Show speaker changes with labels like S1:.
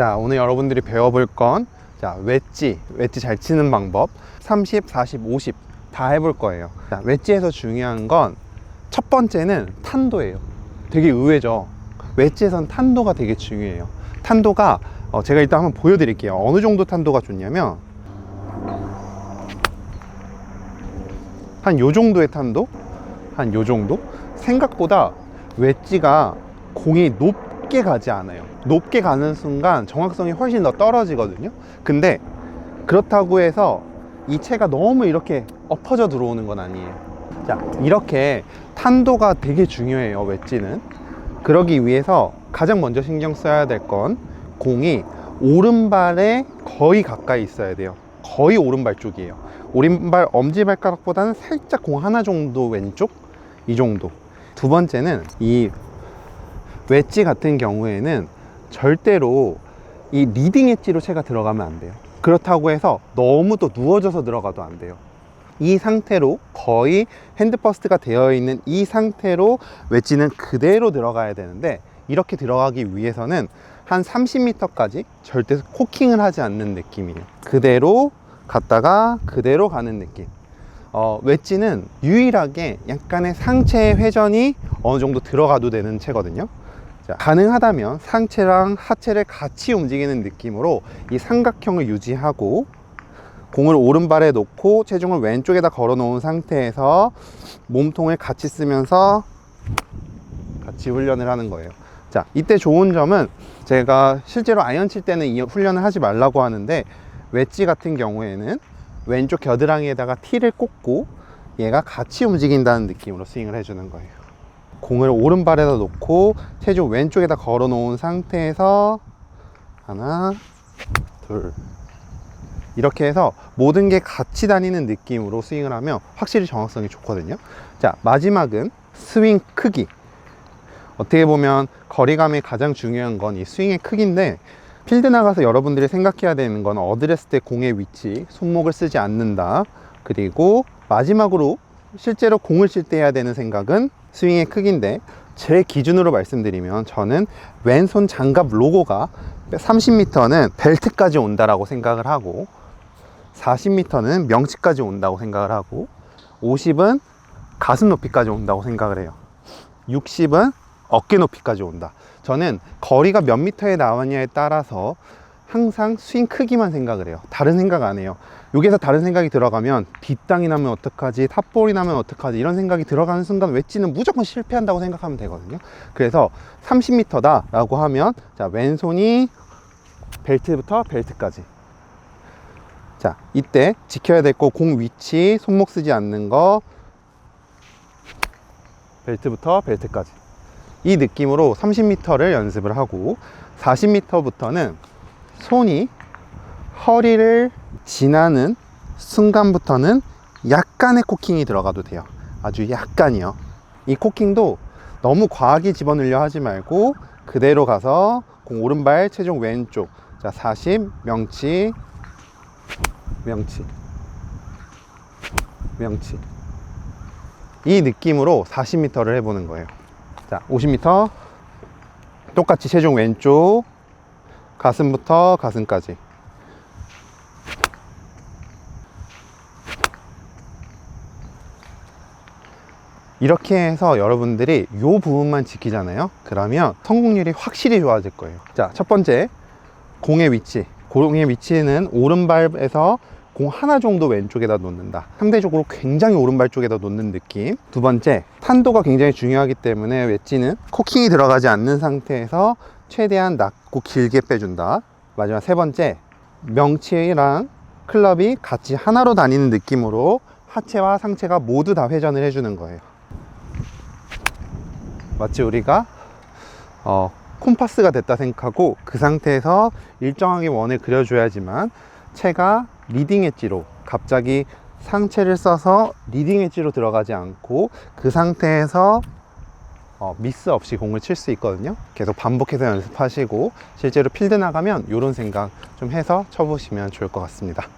S1: 자, 오늘 여러분들이 배워볼 건, 자, 웨지, 웨지 잘 치는 방법, 30, 40, 50 다 해볼 거예요. 자, 웨지에서 중요한 건 첫 번째는 탄도예요. 되게 의외죠. 웨지에선 탄도가 되게 중요해요. 탄도가, 어, 제가 일단 한번 보여드릴게요. 어느 정도 탄도가 좋냐면, 한 요 정도의 탄도? 한 요 정도? 생각보다 웨지가 공이 높 게 가지 않아요. 높게 가는 순간 정확성이 훨씬 더 떨어지거든요. 근데 그렇다고 해서 이 채가 너무 이렇게 엎어져 들어오는 건 아니에요. 자, 이렇게 탄도가 되게 중요해요, 웨지는. 그러기 위해서 가장 먼저 신경 써야 될 건 공이 오른발에 거의 가까이 있어야 돼요. 거의 오른발 쪽이에요. 오른발 엄지발가락보다는 살짝 공 하나 정도 왼쪽? 이 정도. 두 번째는 이 웨지 같은 경우에는 절대로 이 리딩 엣지로 채가 들어가면 안 돼요. 그렇다고 해서 너무 또 누워져서 들어가도 안 돼요. 이 상태로 거의 핸드퍼스트가 되어 있는 이 상태로 웨지는 그대로 들어가야 되는데 이렇게 들어가기 위해서는 한 30m까지 절대 코킹을 하지 않는 느낌이에요. 그대로 갔다가 그대로 가는 느낌. 어, 웨지는 유일하게 약간의 상체 회전이 어느 정도 들어가도 되는 채거든요. 자, 가능하다면 상체랑 하체를 같이 움직이는 느낌으로 이 삼각형을 유지하고 공을 오른발에 놓고 체중을 왼쪽에다 걸어 놓은 상태에서 몸통을 같이 쓰면서 같이 훈련을 하는 거예요. 자, 이때 좋은 점은 제가 실제로 아이언 칠 때는 이 훈련을 하지 말라고 하는데 웨지 같은 경우에는 왼쪽 겨드랑이에다가 티를 꽂고 얘가 같이 움직인다는 느낌으로 스윙을 해주는 거예요. 공을 오른발에다 놓고 체중 왼쪽에다 걸어 놓은 상태에서 하나, 둘. 이렇게 해서 모든 게 같이 다니는 느낌으로 스윙을 하면 확실히 정확성이 좋거든요. 자, 마지막은 스윙 크기. 어떻게 보면 거리감이 가장 중요한 건 이 스윙의 크기인데 필드 나가서 여러분들이 생각해야 되는 건 어드레스 때 공의 위치, 손목을 쓰지 않는다. 그리고 마지막으로 실제로 공을 칠 때 해야 되는 생각은 스윙의 크기인데 제 기준으로 말씀드리면 저는 왼손 장갑 로고가 30m는 벨트까지 온다라고 생각을 하고 40m는 명치까지 온다고 생각을 하고 50은 가슴 높이까지 온다고 생각을 해요. 60은 어깨 높이까지 온다. 저는 거리가 몇 미터에 나왔냐에 따라서 항상 스윙 크기만 생각을 해요. 다른 생각 안 해요. 여기서 다른 생각이 들어가면 뒷땅이 나면 어떡하지, 탑볼이 나면 어떡하지 이런 생각이 들어가는 순간 웨지는 무조건 실패한다고 생각하면 되거든요. 그래서 30m다 라고 하면 자 왼손이 벨트부터 벨트까지 자 이때 지켜야 될 거 공 위치 손목 쓰지 않는 거 벨트부터 벨트까지 이 느낌으로 30m를 연습을 하고 40m부터는 손이 허리를 지나는 순간부터는 약간의 코킹이 들어가도 돼요. 아주 약간이요. 이 코킹도 너무 과하게 집어넣으려 하지 말고 그대로 가서 공 오른발 체중 왼쪽. 자, 40 명치 명치 명치. 이 느낌으로 40m를 해보는 거예요. 자, 50m. 똑같이 체중 왼쪽. 가슴부터 가슴까지. 이렇게 해서 여러분들이 이 부분만 지키잖아요. 그러면 성공률이 확실히 좋아질 거예요. 자, 첫 번째, 공의 위치. 공의 위치는 오른발에서 공 하나 정도 왼쪽에다 놓는다. 상대적으로 굉장히 오른발 쪽에다 놓는 느낌. 두 번째, 탄도가 굉장히 중요하기 때문에 웨지는 코킹이 들어가지 않는 상태에서 최대한 낮고 길게 빼준다. 마지막 세 번째, 명치랑 클럽이 같이 하나로 다니는 느낌으로 하체와 상체가 모두 다 회전을 해주는 거예요. 마치 우리가 어, 콤파스가 됐다 생각하고 그 상태에서 일정하게 원을 그려줘야지만 채가 리딩 엣지로 갑자기 상체를 써서 리딩 엣지로 들어가지 않고 그 상태에서 어, 미스 없이 공을 칠 수 있거든요. 계속 반복해서 연습하시고 실제로 필드 나가면 이런 생각 좀 해서 쳐보시면 좋을 것 같습니다.